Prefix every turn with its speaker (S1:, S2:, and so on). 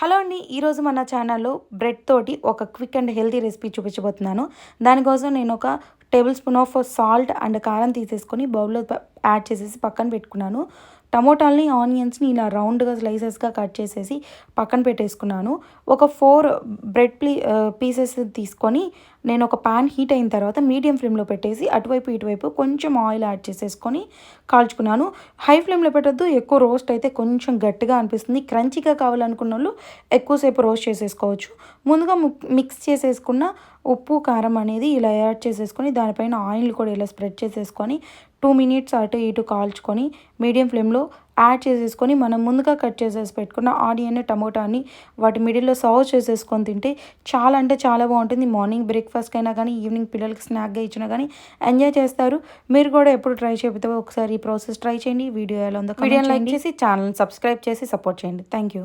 S1: Hello అండి ఈరోజు మన ఛానల్లో బ్రెడ్ తోటి ఒక క్విక్ అండ్ హెల్తీ రెసిపీ చూపించబోతున్నాను. దానికోసం నేను ఒక tablespoon of salt and కారం తీసేసుకొని బౌల్లో యాడ్ చేసేసి పక్కన పెట్టుకున్నాను. టమోటాలని ఆనియన్స్ని ఇలా రౌండ్గా స్లైసెస్గా కట్ చేసేసి పక్కన పెట్టేసుకున్నాను. ఒక ఫోర్ బ్రెడ్ ప్లీ పీసెస్ తీసుకొని నేను ఒక పాన్ హీట్ అయిన తర్వాత మీడియం ఫ్లేమ్లో పెట్టేసి అటువైపు ఇటువైపు కొంచెం ఆయిల్ యాడ్ చేసేసుకొని కాల్చుకున్నాను. హై ఫ్లేమ్లో పెట్టొద్దు ఎక్కువ రోస్ట్ అయితే కొంచెం గట్టిగా అనిపిస్తుంది. క్రంచీగా కావాలనుకున్న వాళ్ళు ఎక్కువసేపు రోస్ట్ చేసేసుకోవచ్చు. ముందుగా మిక్స్ చేసేసుకున్న ఉప్పు కారం అనేది ఇలా యాడ్ చేసేసుకొని దానిపైన ఆయిల్ కూడా ఇలా స్ప్రెడ్ చేసేసుకొని టూ మినిట్స్ అటు ఇటు కాల్చుకొని మీడియం ఫ్లేమ్లో యాడ్ చేసేసుకొని మనం ముందుగా కట్ చేసేసి పెట్టుకున్న ఆనియన్ టమోటాని వాటి మిడిల్లో సర్వ్ చేసేసుకొని తింటే చాలా అంటే చాలా బాగుంటుంది. మార్నింగ్ బ్రేక్ఫాస్ట్ అయినా కానీ ఈవినింగ్ పిల్లలకి స్నాక్గా ఇచ్చినా కానీ ఎంజాయ్ చేస్తారు. మీరు కూడా ఎప్పుడు ట్రై చేయకపోతే ఒకసారి ఈ ప్రాసెస్ ట్రై చేయండి. వీడియో ఎలా ఉందో వీడియో లైక్ చేసి ఛానల్ సబ్స్క్రైబ్ చేసి సపోర్ట్ చేయండి. Thank you.